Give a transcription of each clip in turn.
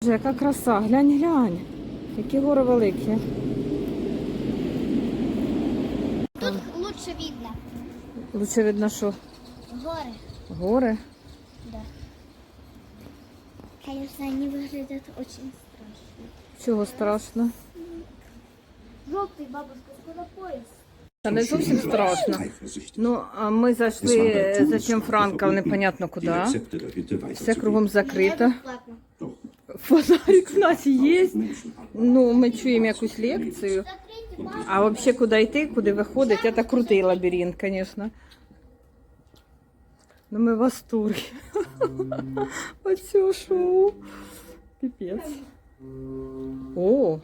Боже, яка краса, глянь, глянь. Які гори великі. Тут лучше видно. Лучше видно, що Горы. гори. Да. Конечно, они выглядят очень страшно. Чого страшно? Желтый бабушка, скоро поезд. Та не зовсім страшно. Ну, а ми зайшли за чим Франка, непонятно куди. Все кругом закрито. Фонарик в нас є. Ну, ми чуємо якусь лекцію. А взагалі куди йти, куди виходить, це крутий лабіринт, звісно. Ну ми в восторгі. Оцього шоу. Піпець. О.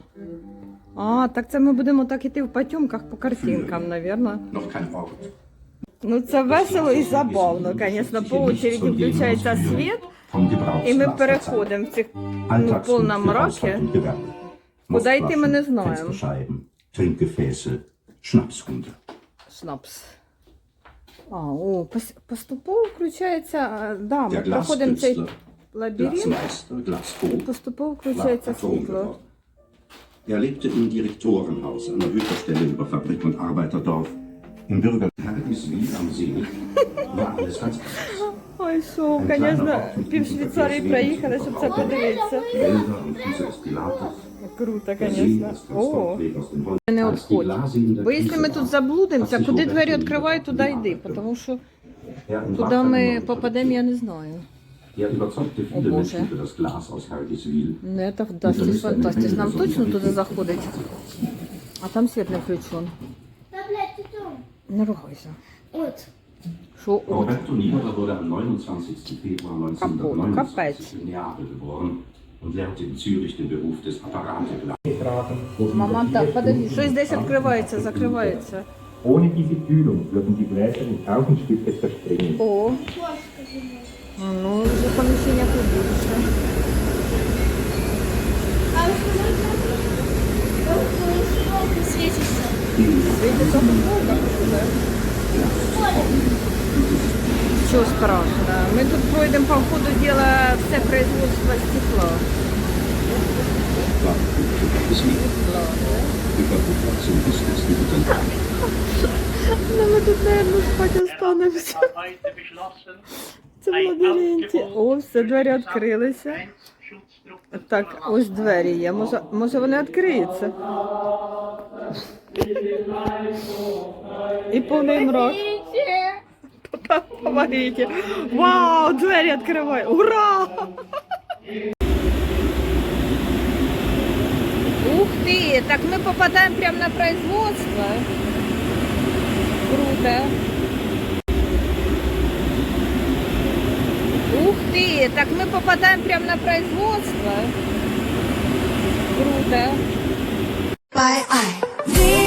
А, так це ми будемо так іти в потемках по картинкам, Ort. Ну це весело і забавно, звісно. По очереді включається світ, і ми verzeichnet. переходимо в цих ну, Alltagsgut повному für мракі. Haushalt und Gewerbe. Куда йти ми не Mostflaschen, знаємо. Fensterscheiben, Trinkgefäße, Schnapshunde. Шнапс. А, о, пос- поступово включається. а, Да, ми Der проходимо цей Glaskünstler, лабіринт, Glasmeister, і Glasvogt, поступово war включається Patron світло. geworden. Er lebte im Direktorenhaus, einer Hüterstelle über Fabrik und Arbeiterdorf. Im Bürgerherrenswil am See war alles ganz anders. Ой, що, звісно, пів Швейцарії проїхали, щоб це подивитися. Круто, звісно. О, не der Бо якщо ми тут заблудимося, куди двері відкривають, туди йди, тому що туди ми попадемо, я не знаю. Er überzeugte viele Боже. Menschen für das Glas aus Hergiswil. Не так вдасться фантастично. Нам точно туди заходить. А там світ не включен. Не ругайся. Вот. От? Roberto Niebuhr wurde am 29. Februar Kaputt, 1929 in Neapel geboren und lernte in Zürich den Beruf des Apparateglas. Мама, так, подожди, щось десь відкривається, закривається. Ohne diese Kühlung würden die Gläser in tausend Stücke zerspringen. О, Кошка зимой. ну вже поміщення побільше. А вы смотрите, светится. Світиться футболка Вже. Страшно? Ми тут пройдемо по ходу діла все производство стекла. Ну ми тут, мабуть, спати останемося. Це в лабіринті. О, все, двері відкрилися. Так, ось двері є. Може, може вони відкриються. І повний мрак. Там помогите. Вау, двері відкривай. Ура! Ух ти, так ми попадаємо прямо на производство. Круто. Ух ты, так мы попадаем прямо на производство. Круто. Ай, ай,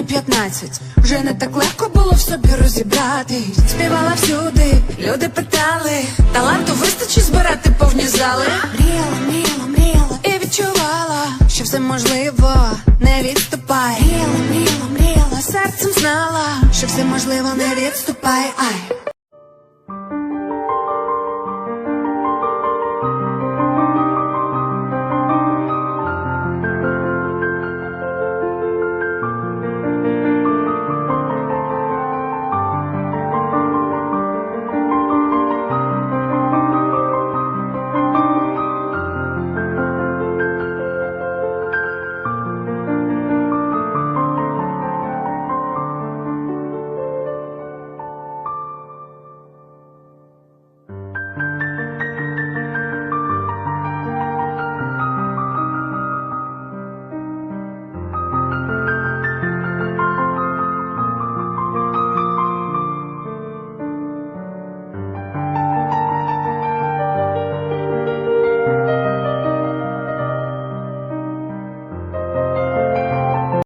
Мені 15 Вже не так легко було в собі розібрати. Співала всюди, люди питали. Таланту вистачить збирати повні зали. Мріяла, мріяла, мріяла. І відчувала, що все можливо Не відступай. Мріяла, мріяла, мріяла. Серцем знала, що все можливо, не відступай. Ай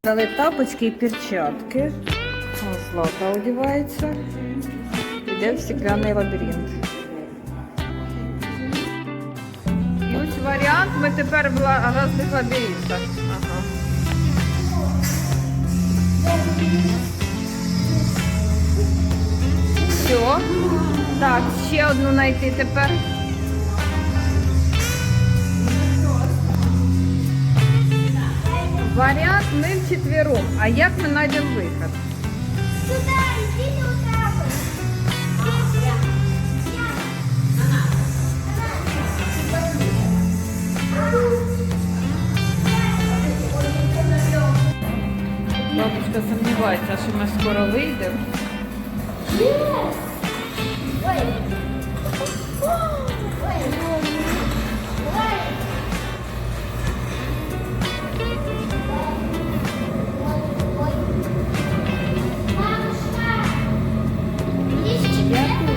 дали тапочки і перчатки. О, Злата одягається. Йде в стеклянний лабіринт. І ось варіант ми тепер в різних лабіринтах. Ага. Все. Так, ще одну знайти тепер. Варіант ми вчетвером. А як ми знайдемо вихід? Сюда, вот так. Бабушка сумнівається, що ми скоро вийдемо. Я тут,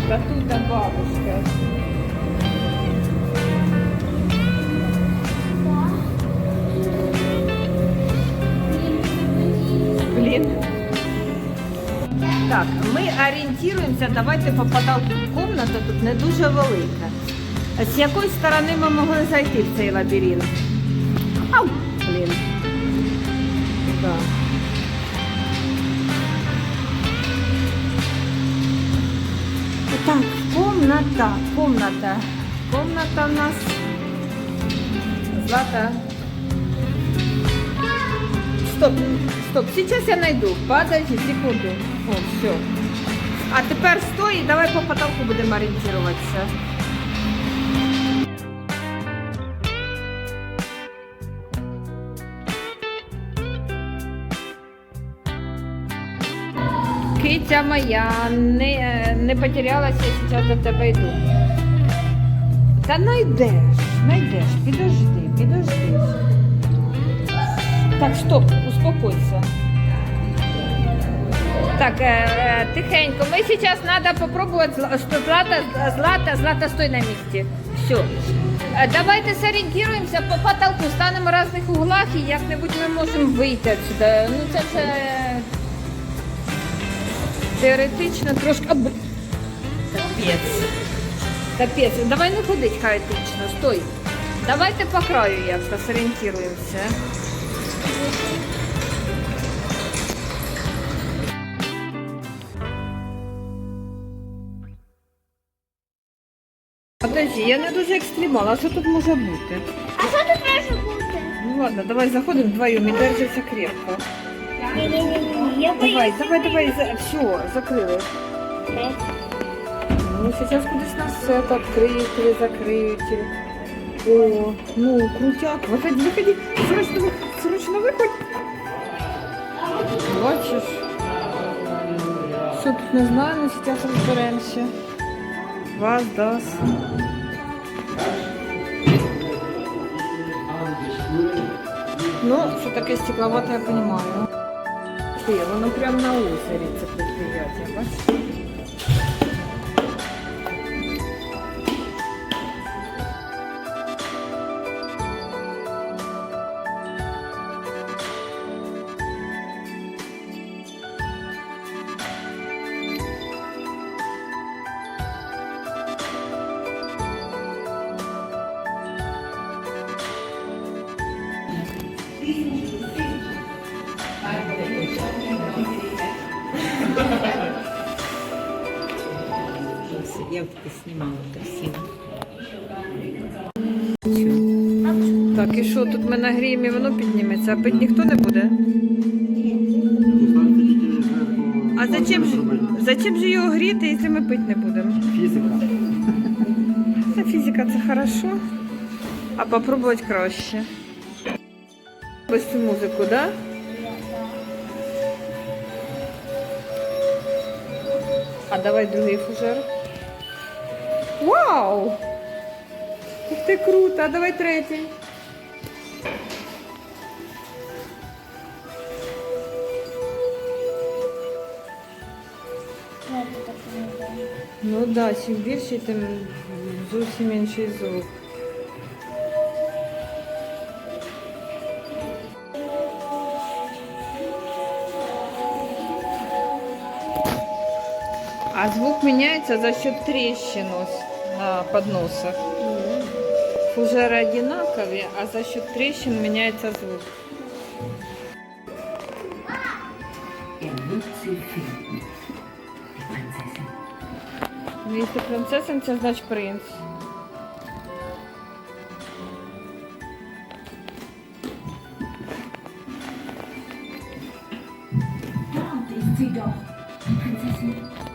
а тут бабушка. Блін. Так, ми орієнтуємося, давайте по потолку. Комната тут не дуже велика. З якої сторони ми могли зайти в цей лабіринт? Ау! Блін. Так, комната, комната. Комната у нас. Злата. Стоп, стоп, сейчас я найду. Подожди, секунду. О, все. А тепер стой і давай по потолку будемо орієнтуватися. Китя моя, не, не потерялась, я зараз до тебе йду. Та найдеш, найдеш, підожди, підожди. Так, стоп, успокойся. Так, э, э, тихенько. Мы сейчас надо попробовать зла- что Злата, Злата, Злата, стой на месте. Все. Давайте сориентируемся по потолку, станемо в різних углах і як-небудь ми можемо вийти отсюда. Ну це вже теоретично трошки. А, б- Капець. Капець. Давай не ходить хаотично, стой. Давайте по краю як-то сорієнтируємося. Подожди, я не дуже екстремал, а що тут може бути? А что тут может быть? Ну ладно, давай заходимо вдвоєм і держися крепко. Не-не-не, я Давай, боюсь. давай, давай, за... все, закрили. Ну, сейчас кудись нас это откроют или закроют. или- О, ну, крутяк. Выходи, выходи. Срочно, вы- срочно выходь. Бачиш? Все тут не знаю, но сейчас разберемся. Вас даст. Ну, що таке стекловате, я понимаю. Ти, воно прям на озері це предприятие, бачиш? Я знімала красиво. Так, і що, тут ми нагріємо і воно підніметься, а пить ніхто не буде? А зачем ж, зачем же його гріти, якщо ми пити не будемо? Фізика. Та фізика це хорошо, а попробувати краще. Ось цю музику, да? А давай другий фужер. Вау! Ух ти круто, а давай третій. Ну так, да, чим більше, тим зовсім інший звук. А звук меняется за счет трещин ось на подносах. Фужеры одинаковые, а за счет трещин меняется звук. Ну, если принцесса, це значить принц. Dort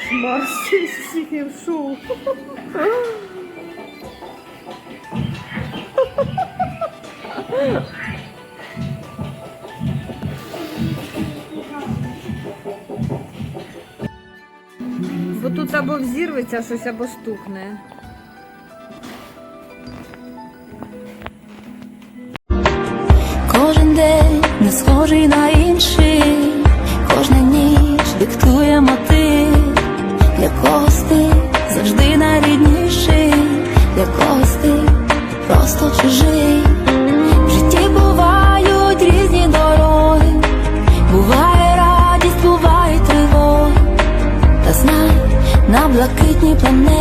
Кошмар всіх шоу. Бо тут або взірветься щось, або стукне. Кожен день не схожий на інший, кожна ніч диктує когось ти завжди найрідніший, для когось ти просто чужий. В житті бувають різні дороги, буває радість, буває тривога. Та знай, на блакитній планеті